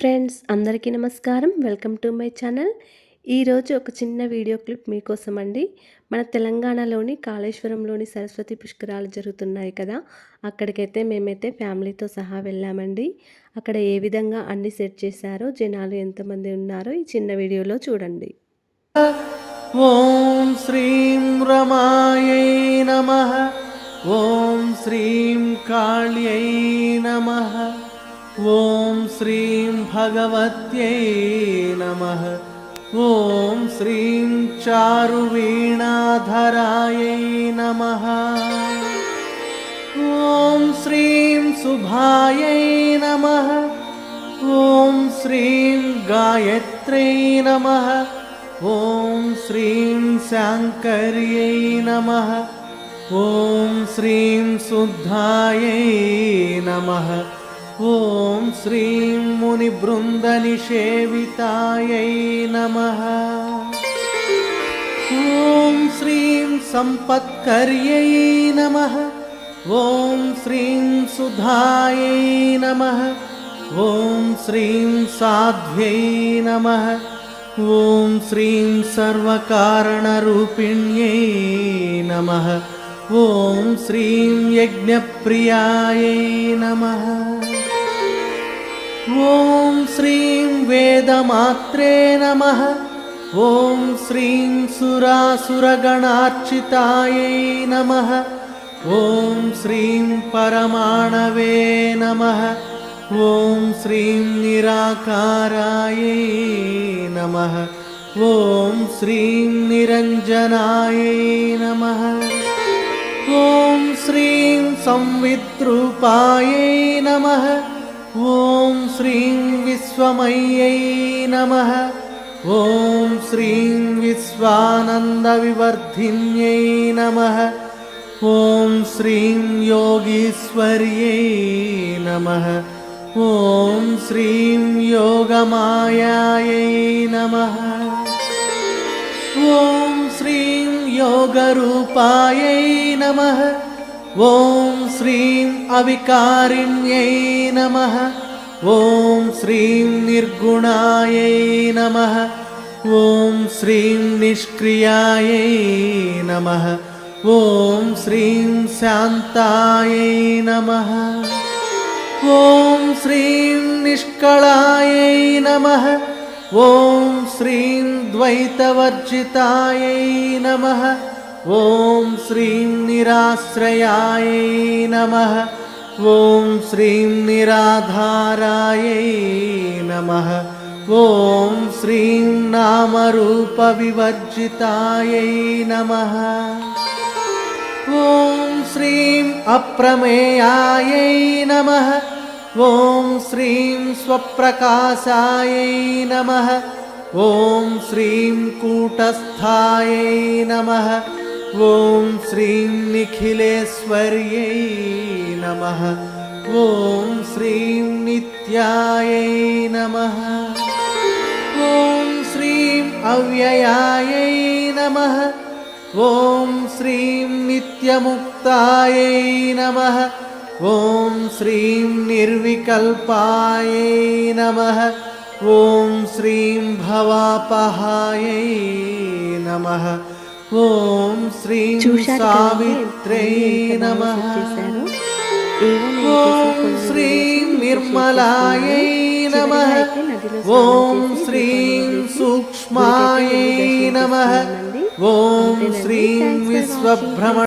Friends అందరికీ నమస్కారం. Welcome to my channel. ఈరోజు ఒక చిన్న వీడియో క్లిప్ మీకోసం అండి మన తెలంగాణలోని కాళేశ్వరంలోని సరస్వతి పుష్కరాలు జరుగుతున్నాయి కదా. అక్కడికైతే మేమైతే ఫ్యామిలీతో సహా వెళ్ళామండి. అక్కడ ఏ విధంగా అన్ని సెట్ చేశారో జనాలు ఎంతమంది ఉన్నారో ఈ చిన్న వీడియోలో చూడండి. ఓం శ్రీం రమాయ నమ. ఓం శ్రీం కాళ్యై నమ. ॐ श्रीं भगवत्यै नमः। ॐ श्रीं चारुवीणाधरायै नमः। ॐ श्रीं सुभायै नमः। ॐ श्रीं गायत्र्यै नमः। ॐ श्रीं शाङ्कर्यै नमः। ॐ श्रीं शुद्धायै नमः ॐ श्रीं मुनिबृन्दनिषेवितायै नमः ॐ श्रीं सम्पत्कर्यै नमः ॐ श्रीं सुधायै नमः ॐ श्रीं साध्व्यै नमः ॐ श्रीं सर्वकारणरूपिण्यै नमः ॐ श्रीं यज्ञप्रियायै नमः। ॐ श्रीं वेदमात्रे नमः। ॐ श्रीं सुरासुरगणार्चितायै नमः। ॐ श्रीं परमाणवे नमः। ॐ श्रीं निराकारायै नमः। ॐ श्रीं निरञ्जनायै नमः ॐ श्रीं संविद्रूपायै नमः। ॐ श्रीं विश्वमय्यै नमः। ॐ श्रीं विश्वानन्दविवर्धिन्यै नमः। ॐ श्रीं योगीश्वर्यै नमः। ॐ श्रीं योगमायायै नमः। ॐ योगरूपायै नमः ॐ श्रीं अविकारिण्यै नमः ॐ श्रीं निर्गुणायै नमः ॐ श्रीं निष्क्रियायै नमः ॐ श्रीं शान्तायै नमः ॐ श्रीं निष्कळायै नमः ॐ श्रीं द्वैतवर्जितायै नमः ॐ श्रीं निराश्रयायै नमः ॐ श्रीं निराधारायै नमः ॐ श्रीं नामरूपविवर्जितायै नमः ॐ श्रीं अप्रमेयायै नमः ॐ श्रीं स्वप्रकाशायै नमः। ॐ श्रीं कूटस्थायै नमः। ॐ श्रीं निखिलेश्वर्यै नमः। ॐ श्रीं नित्यायै नमः। ॐ श्रीं अव्ययायै नमः। ॐ श्रीं नित्यमुक्तायै नमः ॐ श्रीं निर्विकल्पाय नमः ॐ श्रीं भवापहाय नमः ॐ श्रीं सावित्र्यै नमः ॐ श्रीं निर्मलाय नमः ॐ श्रीं सूक्ष्माय नमः ॐ श्रीं विश्वभ्रमण